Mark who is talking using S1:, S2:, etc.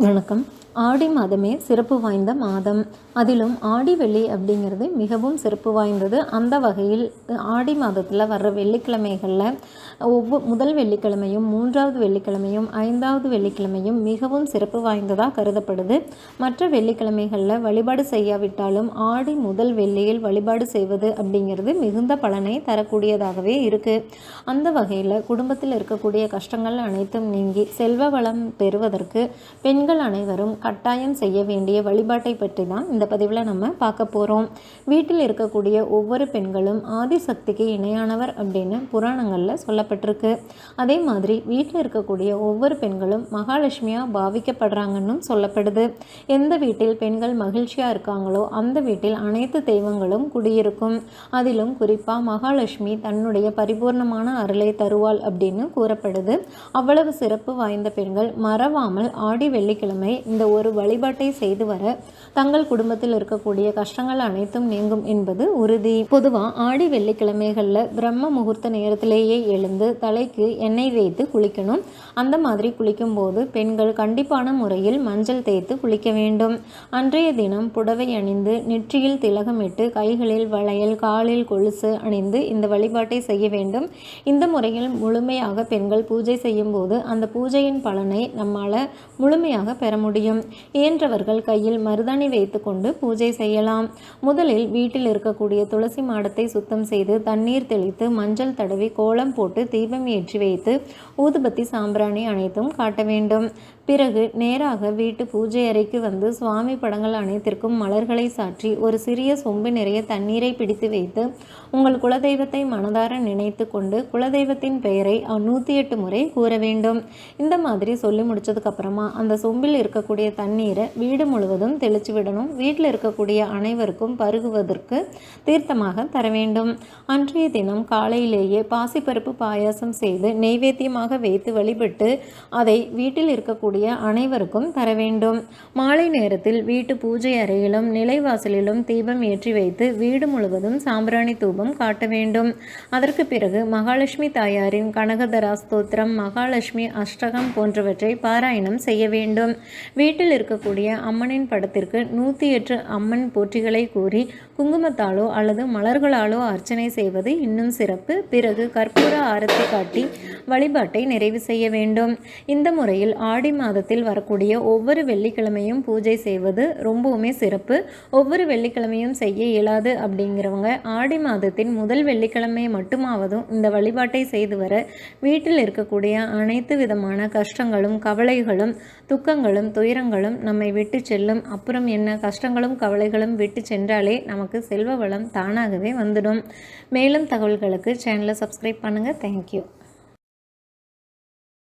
S1: வணக்கம். ஆடி மாதமே சிறப்பு வாய்ந்த மாதம். அதிலும் ஆடி வெள்ளி அப்படிங்கிறது மிகவும் சிறப்பு வாய்ந்தது. அந்த வகையில் ஆடி மாதத்தில் வர்ற வெள்ளிக்கிழமைகளில் ஒவ்வொரு முதல் வெள்ளிக்கிழமையும் மூன்றாவது வெள்ளிக்கிழமையும் ஐந்தாவது வெள்ளிக்கிழமையும் மிகவும் சிறப்பு வாய்ந்ததாக கருதப்படுது. மற்ற வெள்ளிக்கிழமைகளில் வழிபாடு செய்யாவிட்டாலும் ஆடி முதல் வெள்ளியில் வழிபாடு செய்வது அப்படிங்கிறது மிகுந்த பலனை தரக்கூடியதாகவே இருக்குது அந்த வகையில் குடும்பத்தில் இருக்கக்கூடிய கஷ்டங்கள் அனைத்தும் நீங்கி செல்வ வளம் பெறுவதற்கு பெண்கள் அனைவரும் கட்டாயம் செய்ய வேண்டிய வழிபாட்டை பற்றி தான் இந்த பதிவில் நம்ம பார்க்க போகிறோம் வீட்டில் இருக்கக்கூடிய ஒவ்வொரு பெண்களும் ஆதிசக்திக்கு இணையானவர் அப்படின்னு புராணங்களில் சொல்லப்பட்டிருக்கு. அதே மாதிரி வீட்டில் இருக்கக்கூடிய ஒவ்வொரு பெண்களும் மகாலட்சுமியாக பாவிக்கப்படுறாங்கன்னு சொல்லப்படுது. எந்த வீட்டில் பெண்கள் மகிழ்ச்சியாக இருக்காங்களோ அந்த வீட்டில் அனைத்து தெய்வங்களும் குடியிருக்கும். அதிலும் குறிப்பாக மகாலட்சுமி தன்னுடைய பரிபூர்ணமான அருளை தருவாள் அப்படின்னு கூறப்படுது. அவ்வளவு சிறப்பு வாய்ந்த பெண்கள் மறவாமல் ஆடி வெள்ளிக்கிழமை இந்த ஒரு வழிபாட்டை செய்து வர தங்கள் குடும்பத்தில் இருக்கக்கூடிய கஷ்டங்கள் அனைத்தும் நீங்கும் என்பது உறுதி. பொதுவாக ஆடி வெள்ளிக்கிழமைகளில் பிரம்ம முகூர்த்த நேரத்திலேயே எழுந்து தலைக்கு எண்ணெய் வைத்து குளிக்கணும். அந்த மாதிரி குளிக்கும்போது பெண்கள் கண்டிப்பான முறையில் மஞ்சள் தேய்த்து குளிக்க வேண்டும். அன்றைய தினம் புடவை அணிந்து நெற்றியில் திலகமிட்டு கைகளில் வளையல் காலில் கொலுசு அணிந்து இந்த வழிபாட்டை செய்ய வேண்டும். இந்த முறையில் முழுமையாக பெண்கள் பூஜை செய்யும் போது அந்த பூஜையின் பலனை நம்மால் முழுமையாக பெற முடியும். இயன்றவர்கள் கையில் மருதாணி வைத்துக்கொண்டு பூஜை செய்யலாம். முதலில் வீட்டில் இருக்கக்கூடிய துளசி மாடத்தை சுத்தம் செய்து தண்ணீர் தெளித்து மஞ்சள் தடவி கோலம் போட்டு தீபம் ஏற்றி வைத்து ஊதுபத்தி சாம்பிராணி அனைத்தும் காட்ட வேண்டும். பிறகு நேராக வீட்டு பூஜை அறைக்கு வந்து சுவாமி படங்கள் அனைத்திற்கும் மலர்களை சாற்றி ஒரு சிறிய சொம்பு நிறைய தண்ணீரை பிடித்து வைத்து உங்கள் குலதெய்வத்தை மனதார நினைத்து கொண்டு குலதெய்வத்தின் பெயரை நூற்றி எட்டு முறை கூற வேண்டும். இந்த மாதிரி சொல்லி முடிச்சதுக்கப்புறமா அந்த சொம்பில் இருக்கக்கூடிய தண்ணீரை வீடு முழுவதும் தெளிச்சு விடணும். வீட்டில் இருக்கக்கூடிய அனைவருக்கும் பருகுவதற்கு தீர்த்தமாக தர வேண்டும். அன்றைய தினம் காலையிலேயே பாசிப்பருப்பு பாயாசம் செய்து நெய்வேத்தியமாக வைத்து வழிபட்டு அதை வீட்டில் இருக்கக்கூடிய அனைவருக்கும் தர வேண்டும். மாலை நேரத்தில் வீட்டு பூஜை அறையிலும் நிலைவாசலிலும் தீபம் ஏற்றி வைத்து வீடு முழுவதும் சாம்பிராணி தூபம் காட்ட வேண்டும். அதற்கு பிறகு மகாலட்சுமி தாயாரின் கனகதரா ஸ்தோத்திரம் மகாலட்சுமி அஷ்டகம் போன்றவற்றை பாராயணம் செய்ய வேண்டும். வீட்டில் இருக்கக்கூடிய அம்மனின் படத்திற்கு நூற்றி எட்டு அம்மன் போற்றிகளை கூறி குங்குமத்தாலோ அல்லது மலர்களாலோ அர்ச்சனை செய்வது இன்னும் சிறப்பு. பிறகு கற்பூர ஆரத்தி காட்டி வழிபாட்டை நிறைவு செய்ய வேண்டும். இந்த முறையில் ஆடி மாதத்தில் வரக்கூடிய ஒவ்வொரு வெள்ளிக்கிழமையும் பூஜை செய்வது ரொம்பவுமே சிறப்பு. ஒவ்வொரு வெள்ளிக்கிழமையும் செய்ய இயலாது அப்படிங்கிறவங்க ஆடி மாதத்தின் முதல் வெள்ளிக்கிழமை மட்டுமாவதும் இந்த வழிபாட்டை செய்து வர வீட்டில் இருக்கக்கூடிய அனைத்து விதமான கஷ்டங்களும் கவலைகளும் துக்கங்களும் துயரங்களும் நம்மை விட்டு செல்லும். அப்புறம் என்ன? கஷ்டங்களும் கவலைகளும் விட்டு சென்றாலே நமக்கு செல்வ வளம் தானாகவே வந்துடும். மேலும் தகவல்களுக்கு சேனலை சப்ஸ்கிரைப் பண்ணுங்கள் தேங்க்யூ